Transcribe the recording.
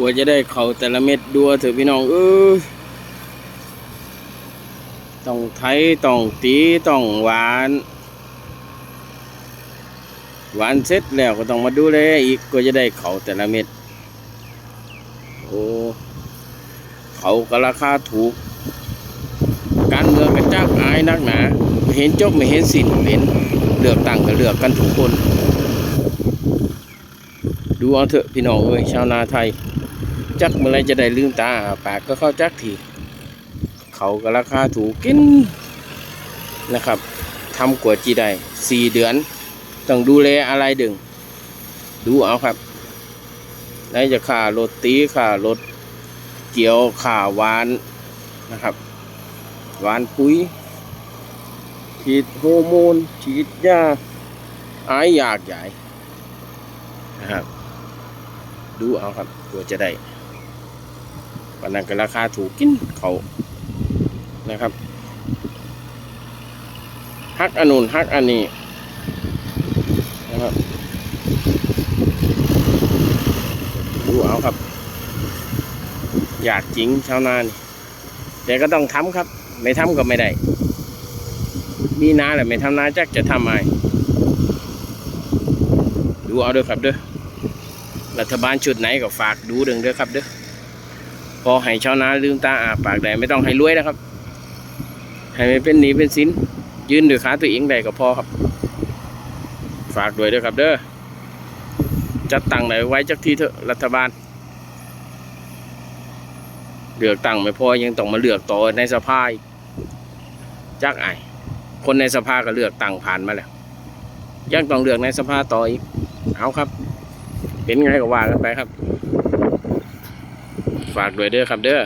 กลัวจะได้เขาแต่ละเม็ดดัวเถอะพี่น้องเออต้องไทยต้องตีต้องหวาน หวานเสร็จแล้วก็ต้องมาดูแลอีกกว่าจะได้เขาแต่ละเม็ดโอ้เขาก็ราคาถูก การเมืองกระจักอายนักหนาเห็นจบไม่เห็นสินเห็นเลือกตั้งก็เลือกกันทุกคน ดูเอาเถอะพี่น้องเอ้ยชาวนาไทย จักเมื่อไรจะได้ลืมตาปากก็เข้าจักทีเขาก็ราคาถูกกินนะครับทำกว่าจีได้สี่เดือน ต้องดูแลอะไรดึง ดูเอาครับไหนจะค่ารถตีค่ารถเกี่ยวค่าหวานนะครับหวานปุ๋ยฉีดโฮอร์โมนฉีดยาอายยากใหญ่นะครับ ดูเอาครับตัวจะได้ วันนั้นก็ราคาถูกกินเขานะครับฮักอันนุนฮักอันนี้นะครับดูเอาครับ อยากจริงชาวนานแต่ก็ต้องทำครับ ไม่ทำก็ไม่ได้มีนาแหละไม่ทำนาจักจะทำไงดูเอาเด้อครับเด้อรัฐบาลชุดไหนก็ฝากดูดึงเด้อครับเด้อ พอให้ชาวนาลืมตาอาปากได้ไม่ต้องให้รวยนะครับ ให้ไม่เป็นหนี้เป็นสิน ยืนด้วยขาตัวเองได้ก็พอครับ ฝากด้วยด้อครับเด้อจัดตั้งไหนไว้จักทีเถอะรัฐบาล เลือกตั้งไม่พอยังต้องมาเลือกต่อในสภาอีกจักไอคนในสภาก็เลือกตั้งผ่านมาแล้วยังต้องเลือกในสภาต่ออีกเอาครับ เป็นไงก็ว่ากันไปครับ ฝากด้วยเด้อครับเด้อ